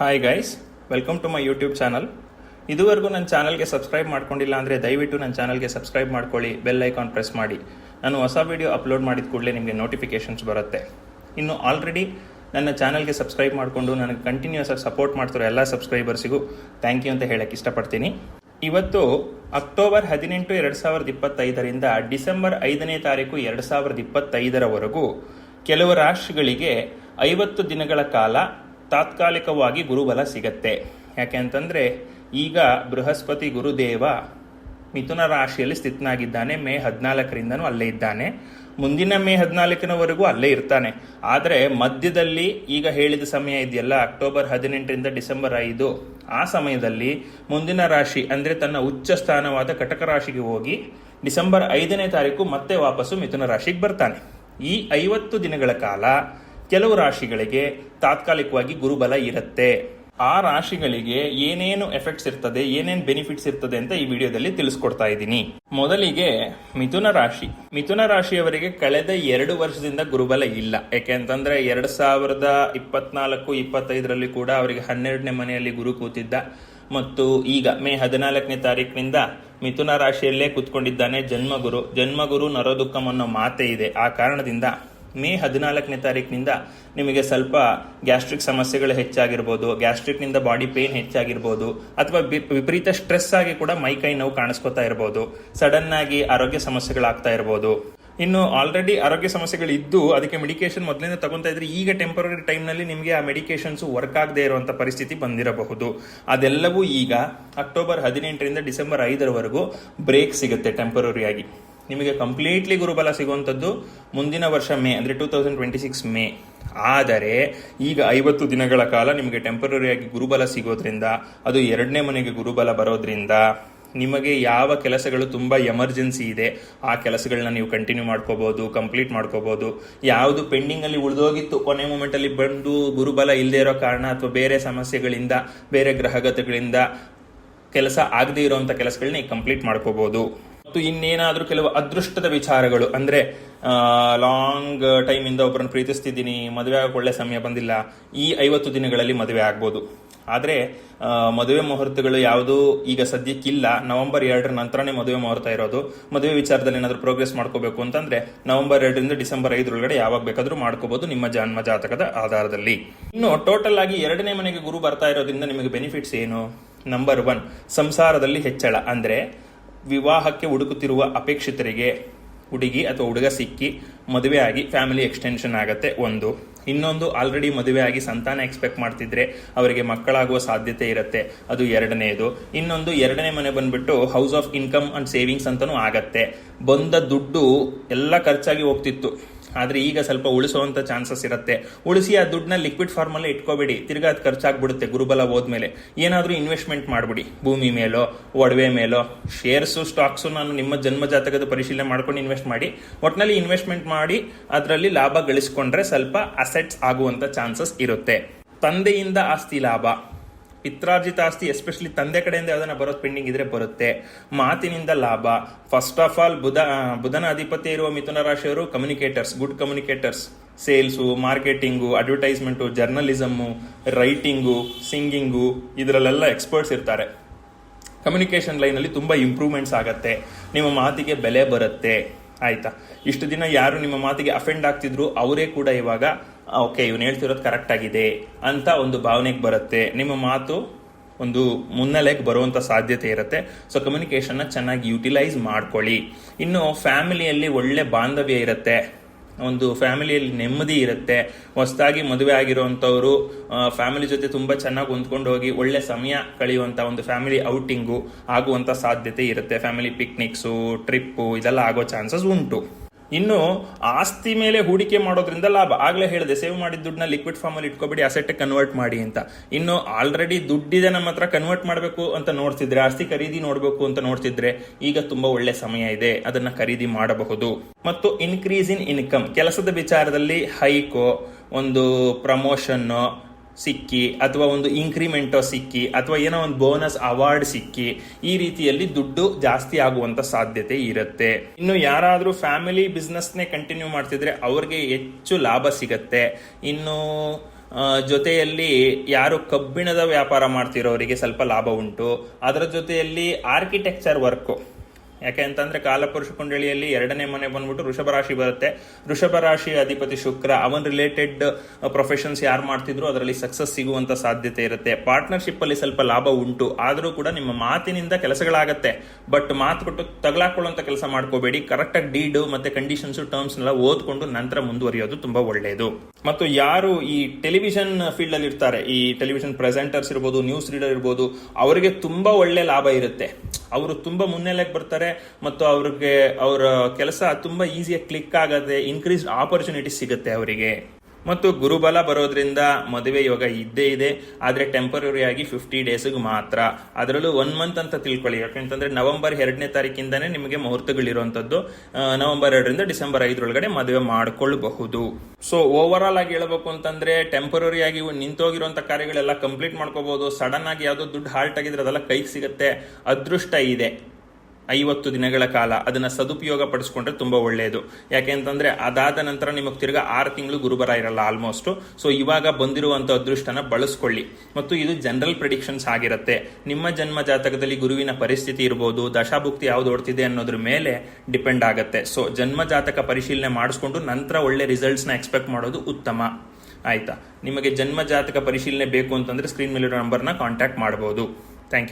Hi guys welcome to my YouTube channel ಇದುವರೆಗೂ ನನ್ನ ಚಾನಲ್ಗೆ ಸಬ್ಸ್ಕ್ರೈಬ್ ಮಾಡ್ಕೊಂಡಿಲ್ಲ ಅಂದರೆ ದಯವಿಟ್ಟು ನನ್ನ ಚಾನಲ್ಗೆ ಸಬ್ಸ್ಕ್ರೈಬ್ ಮಾಡ್ಕೊಳ್ಳಿ ಬೆಲ್ ಐಕಾನ್ ಪ್ರೆಸ್ ಮಾಡಿ. ನಾನು ಹೊಸ ವಿಡಿಯೋ ಅಪ್ಲೋಡ್ ಮಾಡಿದ ಕೂಡಲೇ ನಿಮಗೆ ನೋಟಿಫಿಕೇಷನ್ಸ್ ಬರುತ್ತೆ. ಇನ್ನು ಆಲ್ರೆಡಿ ನನ್ನ ಚಾನಲ್ಗೆ ಸಬ್ಸ್ಕ್ರೈಬ್ ಮಾಡಿಕೊಂಡು ನನಗೆ ಕಂಟಿನ್ಯೂಸ್ ಆಗಿ ಸಪೋರ್ಟ್ ಮಾಡ್ತಿರೋ ಎಲ್ಲ ಸಬ್ಸ್ಕ್ರೈಬರ್ಸಿಗೂ ಥ್ಯಾಂಕ್ ಯು ಅಂತ ಹೇಳಕ್ಕೆ ಇಷ್ಟಪಡ್ತೀನಿ. ಇವತ್ತು ಅಕ್ಟೋಬರ್ ಹದಿನೆಂಟು ಎರಡು ಸಾವಿರದ ಇಪ್ಪತ್ತೈದರಿಂದ ಡಿಸೆಂಬರ್ ಐದನೇ ತಾರೀಕು ಎರಡು ಸಾವಿರದ ಇಪ್ಪತ್ತೈದರವರೆಗೂ ಕೆಲವು ರಾಷ್ಟ್ರಗಳಿಗೆ ಐವತ್ತು ದಿನಗಳ ಕಾಲ ತಾತ್ಕಾಲಿಕವಾಗಿ ಗುರುಬಲ ಸಿಗತ್ತೆ. ಯಾಕೆ ಅಂತಂದರೆ ಈಗ ಬೃಹಸ್ಪತಿ ಗುರುದೇವ ಮಿಥುನ ರಾಶಿಯಲ್ಲಿ ಸ್ಥಿತನಾಗಿದ್ದಾನೆ. ಮೇ ಹದಿನಾಲ್ಕರಿಂದನೂ ಅಲ್ಲೇ ಇದ್ದಾನೆ. ಮುಂದಿನ ಮೇ ಹದಿನಾಲ್ಕನವರೆಗೂ ಅಲ್ಲೇ ಇರ್ತಾನೆ. ಆದರೆ ಮಧ್ಯದಲ್ಲಿ ಈಗ ಹೇಳಿದ ಸಮಯ ಇದೆಯಲ್ಲ, ಅಕ್ಟೋಬರ್ ಹದಿನೆಂಟರಿಂದ ಡಿಸೆಂಬರ್ ಐದು. ಆ ಸಮಯದಲ್ಲಿ ಮುಂದಿನ ರಾಶಿ ಅಂದರೆ ತನ್ನ ಉಚ್ಚ ಸ್ಥಾನವಾದ ಕಟಕ ರಾಶಿಗೆ ಹೋಗಿ ಡಿಸೆಂಬರ್ ಐದನೇ ತಾರೀಕು ಮತ್ತೆ ವಾಪಸ್ಸು ಮಿಥುನ ರಾಶಿಗೆ ಬರ್ತಾನೆ. ಈ ಐವತ್ತು ದಿನಗಳ ಕಾಲ ಕೆಲವು ರಾಶಿಗಳಿಗೆ ತಾತ್ಕಾಲಿಕವಾಗಿ ಗುರುಬಲ ಇರುತ್ತೆ. ಆ ರಾಶಿಗಳಿಗೆ ಏನೇನು ಎಫೆಕ್ಟ್ಸ್ ಇರ್ತದೆ, ಏನೇನು ಬೆನಿಫಿಟ್ಸ್ ಇರ್ತದೆ ಅಂತ ಈ ವಿಡಿಯೋದಲ್ಲಿ ತಿಳಿಸ್ಕೊಡ್ತಾ ಇದ್ದೀನಿ. ಮೊದಲಿಗೆ ಮಿಥುನ ರಾಶಿ. ಮಿಥುನ ರಾಶಿಯವರಿಗೆ ಕಳೆದ ಎರಡು ವರ್ಷದಿಂದ ಗುರುಬಲ ಇಲ್ಲ. ಯಾಕೆ ಅಂತಂದ್ರೆ ಎರಡ್ ಸಾವಿರದ ಇಪ್ಪತ್ನಾಲ್ಕು, ಇಪ್ಪತ್ತೈದರಲ್ಲಿ ಕೂಡ ಅವರಿಗೆ ಹನ್ನೆರಡನೇ ಮನೆಯಲ್ಲಿ ಗುರು ಕೂತಿದ್ದ. ಮತ್ತು ಈಗ ಮೇ ಹದಿನಾಲ್ಕನೇ ತಾರೀಕಿನಿಂದ ಮಿಥುನ ರಾಶಿಯಲ್ಲೇ ಕೂತ್ಕೊಂಡಿದ್ದಾನೆ ಜನ್ಮಗುರು. ಜನ್ಮಗುರು ನರೋದುಕ್ಕಂ ಅನ್ನೋ ಮಾತೆ ಇದೆ. ಆ ಕಾರಣದಿಂದ ಮೇ ಹದಿನಾಲ್ಕನೇ ತಾರೀಕಿನಿಂದ ನಿಮಗೆ ಸ್ವಲ್ಪ ಗ್ಯಾಸ್ಟ್ರಿಕ್ ಸಮಸ್ಯೆಗಳು ಹೆಚ್ಚಾಗಿರ್ಬೋದು, ಗ್ಯಾಸ್ಟ್ರಿಕ್ನಿಂದ ಬಾಡಿ ಪೇನ್ ಹೆಚ್ಚಾಗಿರ್ಬೋದು, ಅಥವಾ ವಿಪರೀತ ಸ್ಟ್ರೆಸ್ ಆಗಿ ಕೂಡ ಮೈ ಕೈ ನೋವು ಕಾಣಿಸ್ಕೊತಾ ಇರ್ಬೋದು, ಸಡನ್ ಆಗಿ ಆರೋಗ್ಯ ಸಮಸ್ಯೆಗಳಾಗ್ತಾ ಇರ್ಬೋದು. ಇನ್ನು ಆಲ್ರೆಡಿ ಆರೋಗ್ಯ ಸಮಸ್ಯೆಗಳು ಇದ್ದು ಅದಕ್ಕೆ ಮೆಡಿಕೇಶನ್ ಮೊದಲಿಂದ ತಗೊಂತಾ ಇದ್ರೆ ಈಗ ಟೆಂಪರರಿ ಟೈಮ್ನಲ್ಲಿ ನಿಮಗೆ ಆ ಮೆಡಿಕೇಶನ್ಸ್ ವರ್ಕ್ ಆಗದೆ ಇರುವಂತ ಪರಿಸ್ಥಿತಿ ಬಂದಿರಬಹುದು. ಅದೆಲ್ಲವೂ ಈಗ ಅಕ್ಟೋಬರ್ ಹದಿನೆಂಟರಿಂದ ಡಿಸೆಂಬರ್ ಐದರವರೆಗೂ ಬ್ರೇಕ್ ಸಿಗುತ್ತೆ ಟೆಂಪರರಿ ಆಗಿ ನಿಮಗೆ ಕಂಪ್ಲೀಟ್ಲಿ ಗುರುಬಲ ಸಿಗುವಂಥದ್ದು ಮುಂದಿನ ವರ್ಷ ಮೇ, ಅಂದರೆ two thousand twenty six May. ಆದರೆ, ಈಗ ಐವತ್ತು ದಿನಗಳ ಕಾಲ ನಿಮಗೆ ಟೆಂಪರರಿಯಾಗಿ ಗುರುಬಲ ಸಿಗೋದ್ರಿಂದ, ಅದು ಎರಡನೇ ಮನೆಗೆ ಗುರುಬಲ ಬರೋದ್ರಿಂದ, ನಿಮಗೆ ಯಾವ ಕೆಲಸಗಳು ತುಂಬ ಎಮರ್ಜೆನ್ಸಿ ಇದೆ, ಆ ಕೆಲಸಗಳನ್ನ ನೀವು ಕಂಟಿನ್ಯೂ ಮಾಡ್ಕೋಬಹುದು ಕಂಪ್ಲೀಟ್ ಮಾಡ್ಕೋಬಹುದು ಯಾವುದು ಪೆಂಡಿಂಗ್ ಅಲ್ಲಿ ಉಳಿದೋಗಿತ್ತು, ಕೊನೆ ಮೂಮೆಂಟ್ ಅಲ್ಲಿ ಬಂದು ಗುರುಬಲ ಇಲ್ಲದೆ ಇರೋ ಕಾರಣ ಅಥವಾ ಬೇರೆ ಸಮಸ್ಯೆಗಳಿಂದ, ಬೇರೆ ಗ್ರಹಗತಗಳಿಂದ ಕೆಲಸ ಆಗದೇ ಇರುವಂತ ಕೆಲಸಗಳನ್ನ ಕಂಪ್ಲೀಟ್ ಮಾಡ್ಕೋಬಹುದು ಮತ್ತು ಇನ್ನೇನಾದರೂ ಕೆಲವು ಅದೃಷ್ಟದ ವಿಚಾರಗಳು, ಅಂದ್ರೆ ಲಾಂಗ್ ಟೈಮ್ ಇಂದ ಒಬ್ಬರನ್ನು ಪ್ರೀತಿಸ್ತಿದ್ದೀನಿ, ಮದುವೆ ಆಗಕ್ಕೆ ಒಳ್ಳೆ ಸಮಯ ಬಂದಿಲ್ಲ, ಈ ಐವತ್ತು ದಿನಗಳಲ್ಲಿ ಮದುವೆ ಆಗ್ಬೋದು. ಆದರೆ ಮದುವೆ ಮುಹೂರ್ತಗಳು ಯಾವುದೂ ಈಗ ಸದ್ಯಕ್ಕಿಲ್ಲ. ನವೆಂಬರ್ ಎರಡರ ನಂತರನೇ ಮದುವೆ ಮುಹೂರ್ತ ಇರೋದು. ಮದುವೆ ವಿಚಾರದಲ್ಲಿ ಏನಾದರೂ ಪ್ರೋಗ್ರೆಸ್ ಮಾಡ್ಕೋಬೇಕು ಅಂತಂದ್ರೆ, ನವೆಂಬರ್ ಎರಡರಿಂದ ಡಿಸೆಂಬರ್ ಐದರೊಳಗಡೆ ಯಾವಾಗ ಬೇಕಾದರೂ ಮಾಡ್ಕೋಬಹುದು ನಿಮ್ಮ ಜನ್ಮ ಜಾತಕದ ಆಧಾರದಲ್ಲಿ. ಇನ್ನು ಟೋಟಲ್ ಆಗಿ ಎರಡನೇ ಮನೆಗೆ ಗುರು ಬರ್ತಾ ಇರೋದ್ರಿಂದ ನಿಮಗೆ ಬೆನಿಫಿಟ್ಸ್ ಏನು? ನಂಬರ್ ಒನ್ ಸಂಸಾರದಲ್ಲಿ ಹೆಚ್ಚಳ. ಅಂದ್ರೆ ವಿವಾಹಕ್ಕೆ ಹುಡುಕುತ್ತಿರುವ ಅಪೇಕ್ಷಿತರಿಗೆ ಹುಡುಗಿ ಅಥವಾ ಹುಡುಗ ಸಿಕ್ಕಿ ಮದುವೆ ಆಗಿ ಫ್ಯಾಮಿಲಿ ಎಕ್ಸ್ಟೆನ್ಷನ್ ಆಗತ್ತೆ, ಒಂದು. ಇನ್ನೊಂದು ಆಲ್ರೆಡಿ ಮದುವೆ ಆಗಿ ಸಂತಾನ ಎಕ್ಸ್ಪೆಕ್ಟ್ ಮಾಡ್ತಿದ್ರೆ ಅವರಿಗೆ ಮಕ್ಕಳಾಗುವ ಸಾಧ್ಯತೆ ಇರುತ್ತೆ, ಅದು ಎರಡನೇದು. ಇನ್ನೊಂದು, ಎರಡನೇ ಮನೆ ಬಂದ್ಬಿಟ್ಟು house of income and savings ಅಂತಾನೂ ಆಗತ್ತೆ. ಬಂದ ದುಡ್ಡು ಎಲ್ಲ ಖರ್ಚಾಗಿ ಹೋಗ್ತಿತ್ತು. ಆದ್ರೆ ಈಗ ಸ್ವಲ್ಪ ಉಳಿಸುವಂತ ಚಾನ್ಸಸ್ ಇರುತ್ತೆ. ಉಳಿಸಿ ಆ ದುಡ್ಡನ್ನ ಲಿಕ್ವಿಡ್ ಫಾರ್ಮ್ ಅಲ್ಲಿ ಇಟ್ಕೋಬೇಡಿ. ತಿರ್ಗಾ ಅದು ಖರ್ಚಾಗ್ಬಿಡುತ್ತೆ ಗುರುಬಲ ಹೋದ್ಮೇಲೆ. ಏನಾದರೂ ಇನ್ವೆಸ್ಟ್ಮೆಂಟ್ ಮಾಡ್ಬಿಡಿ. ಭೂಮಿ ಮೇಲೋ, ಒಡವೆ ಮೇಲೋ ಶೇರ್ಸು ಸ್ಟಾಕ್ಸು ನಾನು ನಿಮ್ಮ ಜನ್ಮ ಜಾತಕದ ಪರಿಶೀಲನೆ ಮಾಡ್ಕೊಂಡು ಇನ್ವೆಸ್ಟ್ ಮಾಡಿ. ಒಟ್ನಲ್ಲಿ ಇನ್ವೆಸ್ಟ್ಮೆಂಟ್ ಮಾಡಿ, ಅದರಲ್ಲಿ ಲಾಭ ಗಳಿಸ್ಕೊಂಡ್ರೆ ಸ್ವಲ್ಪ ಅಸೆಟ್ಸ್ ಆಗುವಂತ ಚಾನ್ಸಸ್ ಇರುತ್ತೆ. ತಂದೆಯಿಂದ ಆಸ್ತಿ ಲಾಭ. ಪಿತ್ರಾರ್ಜಿತ ಆಸ್ತಿ ಎಸ್ಪೆಷಲಿ ತಂದೆ ಕಡೆಯಿಂದ ಯಾವ್ದನ್ನ ಬರೋದು ಪೆಂಡಿಂಗ್ ಇದ್ರೆ ಬರುತ್ತೆ. ಮಾತಿನಿಂದ ಲಾಭ. ಫಸ್ಟ್ ಆಫ್ ಆಲ್ ಬುಧ ಬುಧನ ಅಧಿಪತಿ ಇರುವ ಮಿಥುನ ರಾಶಿಯವರು communicators good communicators sales marketing advertisement journalism writing singing ಇದರಲ್ಲೆಲ್ಲ ಎಕ್ಸ್ಪರ್ಟ್ಸ್ ಇರ್ತಾರೆ. ಕಮ್ಯುನಿಕೇಷನ್ ಲೈನಲ್ಲಿ ತುಂಬ ಇಂಪ್ರೂವ್ಮೆಂಟ್ಸ್ ಆಗತ್ತೆ. ನಿಮ್ಮ ಮಾತಿಗೆ ಬೆಲೆ ಬರುತ್ತೆ. ಆಯ್ತಾ? ಇಷ್ಟು ದಿನ ಯಾರು ನಿಮ್ಮ ಮಾತಿಗೆ ಅಫೆಂಡ್ ಆಗ್ತಿದ್ರು, ಅವರೇ ಕೂಡ ಇವಾಗ ಓಕೆ, ಇವನು ಹೇಳ್ತಿರೋದು ಕರೆಕ್ಟ್ ಆಗಿದೆ ಅಂತ ಒಂದು ಭಾವನೆಗೆ ಬರುತ್ತೆ. ನಿಮ್ಮ ಮಾತು ಒಂದು ಮುನ್ನೆಲೆಗೆ ಬರುವಂತ ಸಾಧ್ಯತೆ ಇರುತ್ತೆ. ಸೊ ಕಮ್ಯುನಿಕೇಷನ್ನ ಚೆನ್ನಾಗಿ ಯುಟಿಲೈಸ್ ಮಾಡ್ಕೊಳ್ಳಿ. ಇನ್ನು ಫ್ಯಾಮಿಲಿಯಲ್ಲಿ ಒಳ್ಳೆ ಬಾಂಧವ್ಯ ಇರುತ್ತೆ. ಒಂದು ಫ್ಯಾಮಿಲಿಯಲ್ಲಿ ನೆಮ್ಮದಿ ಇರುತ್ತೆ. ಹೊಸದಾಗಿ ಮದುವೆ ಆಗಿರುವಂಥವ್ರು ಫ್ಯಾಮಿಲಿ ಜೊತೆ ತುಂಬ ಚೆನ್ನಾಗಿ ಹೊಂದ್ಕೊಂಡು ಹೋಗಿ ಒಳ್ಳೆ ಸಮಯ ಕಳೆಯುವಂಥ ಒಂದು ಫ್ಯಾಮಿಲಿ ಔಟಿಂಗು ಆಗುವಂಥ ಸಾಧ್ಯತೆ ಇರುತ್ತೆ. ಫ್ಯಾಮಿಲಿ ಪಿಕ್ನಿಕ್ಸು ಟ್ರಿಪ್ಪು ಇದೆಲ್ಲ ಆಗೋ ಚಾನ್ಸಸ್ ಉಂಟು. ಇನ್ನು ಆಸ್ತಿ ಮೇಲೆ ಹೂಡಿಕೆ ಮಾಡೋದ್ರಿಂದ ಲಾಭ. ಆಗಲೇ ಹೇಳಿದೆ, ಸೇವ್ ಮಾಡಿದ ದುಡ್ಡನ್ನ ಲಿಕ್ವಿಡ್ ಫಾರ್ಮ್ ಅಲ್ಲಿ ಇಟ್ಕೊಬೇಡಿ ಅಸೆಟ್ ಕನ್ವರ್ಟ್ ಮಾಡಿ ಅಂತ. ಇನ್ನು ಆಲ್ರೆಡಿ ದುಡ್ಡಿದೆ ನಮ್ಮ ಹತ್ರ ಕನ್ವರ್ಟ್ ಮಾಡಬೇಕು ಅಂತ ನೋಡ್ತಿದ್ರೆ, ಆಸ್ತಿ ಖರೀದಿ ನೋಡಬೇಕು ಅಂತ ನೋಡ್ತಿದ್ರೆ, ಈಗ ತುಂಬಾ ಒಳ್ಳೆ ಸಮಯ ಇದೆ. ಅದನ್ನ ಖರೀದಿ ಮಾಡಬಹುದು. ಮತ್ತು ಇನ್ಕ್ರೀಸ್ ಇನ್ ಇನ್ಕಮ್ ಕೆಲಸದ ವಿಚಾರದಲ್ಲಿ ಹೈಕೋ ಒಂದು ಪ್ರಮೋಷನ್ ಸಿಕ್ಕಿ ಅಥವಾ ಒಂದು ಇನ್ಕ್ರಿಮೆಂಟೋ ಸಿಕ್ಕಿ ಅಥವಾ ಏನೋ ಒಂದು ಬೋನಸ್ ಅವಾರ್ಡ್ ಸಿಕ್ಕಿ ಈ ರೀತಿಯಲ್ಲಿ ದುಡ್ಡು ಜಾಸ್ತಿ ಆಗುವಂತ ಸಾಧ್ಯತೆ ಇರುತ್ತೆ. ಇನ್ನು ಯಾರಾದರೂ ಫ್ಯಾಮಿಲಿ ಬಿಸ್ನೆಸ್ನೇ ಕಂಟಿನ್ಯೂ ಮಾಡ್ತಿದ್ರೆ ಅವ್ರಿಗೆ ಹೆಚ್ಚು ಲಾಭ ಸಿಗತ್ತೆ. ಇನ್ನು ಜೊತೆಯಲ್ಲಿ ಯಾರು ಕಬ್ಬಿಣದ ವ್ಯಾಪಾರ ಮಾಡ್ತಿರೋರಿಗೆ ಸ್ವಲ್ಪ ಲಾಭ ಉಂಟು. ಅದರ ಜೊತೆಯಲ್ಲಿ ಆರ್ಕಿಟೆಕ್ಚರ್ ವರ್ಕು ಯಾಕೆ ಅಂತಂದ್ರೆ ಕಾಲಪುರುಷ ಕುಂಡಳಿಯಲ್ಲಿ ಎರಡನೇ ಮನೆ ಬಂದ್ಬಿಟ್ಟು ವೃಷಭ ರಾಶಿ ಬರುತ್ತೆ. ವೃಷಭ ರಾಶಿ ಅಧಿಪತಿ ಶುಕ್ರ, ಅವನ್ ರಿಲೇಟೆಡ್ ಪ್ರೊಫೆಷನ್ಸ್ ಯಾರು ಮಾಡ್ತಿದ್ರು ಅದರಲ್ಲಿ ಸಕ್ಸಸ್ ಸಿಗುವಂತ ಸಾಧ್ಯತೆ ಇರುತ್ತೆ. ಪಾರ್ಟ್ನರ್ಶಿಪ್ ಅಲ್ಲಿ ಸ್ವಲ್ಪ ಲಾಭ ಉಂಟು. ಆದರೂ ಕೂಡ ನಿಮ್ಮ ಮಾತಿನಿಂದ ಕೆಲಸಗಳಾಗತ್ತೆ. ಬಟ್ ಮಾತು ಕೊಟ್ಟು ತಗಲಾಕೊಳ್ಳುವಂತ ಕೆಲಸ ಮಾಡ್ಕೋಬೇಡಿ. ಕರೆಕ್ಟ್ ಆಗಿ ಡೀಡ್ ಮತ್ತೆ ಕಂಡೀಷನ್ಸ್ ಟರ್ಮ್ಸ್ ಎಲ್ಲ ಓದ್ಕೊಂಡು ನಂತರ ಮುಂದುವರಿಯೋದು ತುಂಬಾ ಒಳ್ಳೆಯದು ಮತ್ತು ಯಾರು ಈ ಟೆಲಿವಿಷನ್ ಫೀಲ್ಡ್ ಅಲ್ಲಿ ಇರ್ತಾರೆ, ಈ ಟೆಲಿವಿಷನ್ ಪ್ರೆಸೆಂಟರ್ಸ್ ಇರ್ಬೋದು ನ್ಯೂಸ್ ರೀಡರ್ ಇರ್ಬೋದು, ಅವರಿಗೆ ತುಂಬಾ ಒಳ್ಳೆ ಲಾಭ ಇರುತ್ತೆ. ಅವರು ತುಂಬ ಮುನ್ನೆಲೆಗೆ ಬರ್ತಾರೆ ಮತ್ತು ಅವ್ರಿಗೆ ಅವರ ಕೆಲಸ ತುಂಬ ಈಸಿಯಾಗಿ ಕ್ಲಿಕ್ ಆಗದೆ ಇನ್ಕ್ರೀಸ್ ಆಪರ್ಚುನಿಟಿ ಸಿಗುತ್ತೆ ಅವರಿಗೆ. ಮತ್ತು ಗುರುಬಲ ಬರೋದ್ರಿಂದ ಮದುವೆ ಯೋಗ ಇದ್ದೇ ಇದೆ, ಆದರೆ ಟೆಂಪರರಿ ಆಗಿ ಫಿಫ್ಟಿ ಡೇಸ್ಗೆ ಮಾತ್ರ. ಅದರಲ್ಲೂ ಒನ್ ಮಂತ್ ಅಂತ ತಿಳ್ಕೊಳ್ಳಿ. ಯಾಕೆಂತಂದ್ರೆ ನವೆಂಬರ್ ಎರಡನೇ ತಾರೀಕಿಂದಾನೇ ನಿಮಗೆ ಮುಹೂರ್ತಗಳಿರುವಂಥದ್ದು ನವೆಂಬರ್ ಎರಡರಿಂದ ಡಿಸೆಂಬರ್ ಐದರೊಳಗಡೆ ಮದುವೆ ಮಾಡಿಕೊಳ್ಳಬಹುದು ಸೊ ಓವರ್ ಆಲ್ ಆಗಿ ಹೇಳಬೇಕು ಅಂತಂದ್ರೆ ಟೆಂಪರರಿ ಆಗಿ ಇವು ನಿಂತೋಗಿರುವಂತ ಕಾರ್ಯಗಳೆಲ್ಲ ಕಂಪ್ಲೀಟ್ ಮಾಡ್ಕೋಬಹುದು ಸಡನ್ ಆಗಿ ಯಾವುದೋ ದುಡ್ಡು ಹಾಲ್ಟ್ ಆಗಿದ್ರೆ ಅದೆಲ್ಲ ಕೈಗೆ ಸಿಗುತ್ತೆ. ಅದೃಷ್ಟ ಇದೆ. ಐವತ್ತು ದಿನಗಳ ಕಾಲ ಅದನ್ನ ಸದುಪಯೋಗ ಪಡಿಸ್ಕೊಂಡ್ರೆ ತುಂಬಾ ಒಳ್ಳೆಯದು ಯಾಕೆ ಅಂತಂದ್ರೆ ಅದಾದ ನಂತರ ನಿಮಗೆ ತಿರ್ಗಾ ಆರು ತಿಂಗಳು ಗುರುಬರ ಇರಲ್ಲ ಆಲ್ಮೋಸ್ಟ್ ಸೊ ಇವಾಗ ಬಂದಿರುವಂತ ಅದೃಷ್ಟನ ಬಳಸ್ಕೊಳ್ಳಿ. ಮತ್ತು ಇದು ಜನರಲ್ ಪ್ರಿಡಿಕ್ಷನ್ಸ್ ಆಗಿರುತ್ತೆ. ನಿಮ್ಮ ಜನ್ಮ ಜಾತಕದಲ್ಲಿ ಗುರುವಿನ ಪರಿಸ್ಥಿತಿ ಇರ್ಬೋದು, ದಶಾಭುಕ್ತಿ ಯಾವ್ದು ಓಡ್ತಿದೆ ಅನ್ನೋದ್ರ ಮೇಲೆ ಡಿಪೆಂಡ್ ಆಗುತ್ತೆ. ಸೊ ಜನ್ಮ ಜಾತಕ ಪರಿಶೀಲನೆ ಮಾಡಿಸ್ಕೊಂಡು ನಂತರ ಒಳ್ಳೆ ರಿಸಲ್ಟ್ಸ್ನ ಎಕ್ಸ್ಪೆಕ್ಟ್ ಮಾಡೋದು ಉತ್ತಮ. ಆಯ್ತಾ? ನಿಮಗೆ ಜನ್ಮ ಜಾತಕ ಪರಿಶೀಲನೆ ಬೇಕು ಅಂತಂದ್ರೆ ಸ್ಕ್ರೀನ್ ಮೇಲಿರೋ ನಂಬರ್ನ ಕಾಂಟ್ಯಾಕ್ಟ್ ಮಾಡಬಹುದು